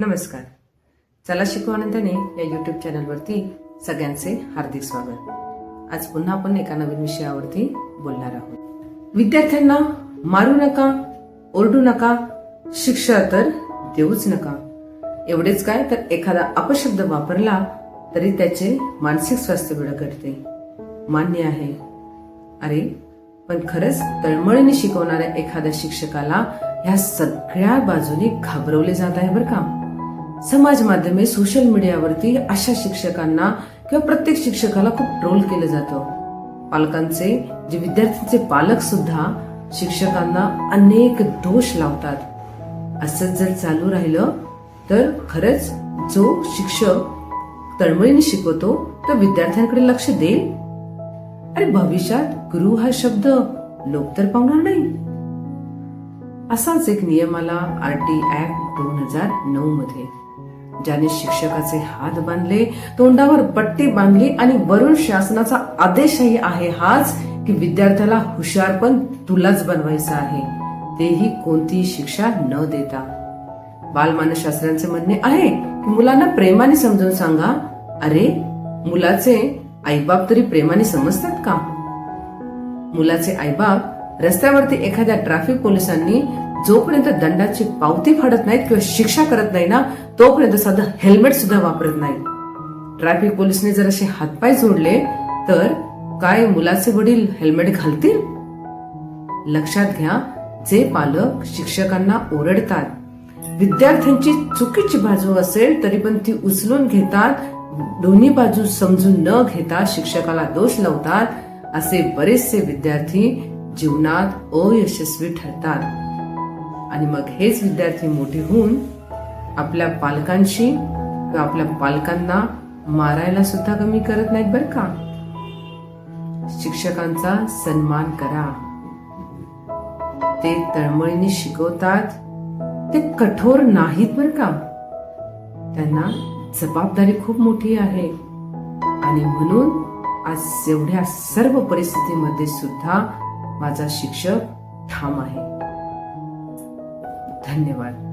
नमस्कार. चला शिकू आनंदाने या युट्यूब चॅनलवरती सगळ्यांचे हार्दिक स्वागत. आज पुन्हा आपण एका नवीन विषयावरती बोलणार आहोत. विद्यार्थ्यांना मारू नका ओरडू नका शिक्षा तर देऊच नका. एवढेच काय तर एखादा अपशब्द वापरला तरी त्याचे मानसिक स्वास्थ्य बिघडते मान्य आहे. अरे पण खरंच तळमळीने शिकवणाऱ्या एखाद्या शिक्षकाला ह्या सगळ्या बाजूने घाबरवले जात आहे बरं का? समाज माध्यमे सोशल मीडियावरती अशा शिक्षकांना किंवा प्रत्येक शिक्षकाला खूप ट्रोल केलं जातं. पालकांचे जे विद्यार्थ्यांचे पालक सुद्धा शिक्षकांना अनेक दोष लावतात. असंच जर चालू राहिलं तर खरंच जो शिक्षक तळमळीने शिकवतो तो विद्यार्थ्यांकडे लक्ष देईल? अरे भविष्यात गुरु हा शब्द लोक तर पावणार नाही. असाच एक नियम आला आर टी ऍक्ट दोन हजार नऊ मध्ये. ज्याने शिक्षकाचे हात बांधले तोंडावर पट्टी बांधली आणि वरून शासनाचा आदेशही आहे हाच की विद्यार्थ्याला हुशार पण तुलाच बनवायचं आहे. तेही कोणतीही शिक्षा न देता. बालमानसशास्त्रांचे म्हणणे आहे की मुलांना प्रेमाने समजून सांगा अरे मुलाचे आईबाप तरी प्रेमाने समजतात का? मुलाचे आईबाप रस्त्यावरती एखाद्या ट्रॅफिक पोलिसांनी जोपर्यंत दंडाची पावती फाडत नाहीत किंवा शिक्षा करत नाही ना तोपर्यंत साधं हेल्मेट सुद्धा वापरत नाही. ट्रॅफिक पोलिसने जर असे हातपाय जोडले तर काय मुलाचे वडील हेल्मेट घालतील? लक्षात घ्या जे पालक शिक्षकांना ओरडतात विद्यार्थ्यांची चुकीची बाजू असेल तरी पण ती उचलून घेतात दोन्ही बाजू समजून न घेता शिक्षकाला दोष लावतात असे बरेचसे विद्यार्थी जीवनात अयशस्वी ठरतात. आणि मग हेच विद्यार्थी मोठे होऊन आपल्या पालकांशी किंवा आपल्या पालकांना मारायला सुद्धा कमी करत नाहीत बरं का? शिक्षकांचा सन्मान करा. ते तळमळीने शिकवतात. ते कठोर नाहीत बरं का? त्यांना जबाबदारी खूप मोठी आहे. आणि म्हणून आज एवढ्या सर्व परिस्थितीमध्ये सुद्धा माझा शिक्षक ठाम आहे. धन्यवाद.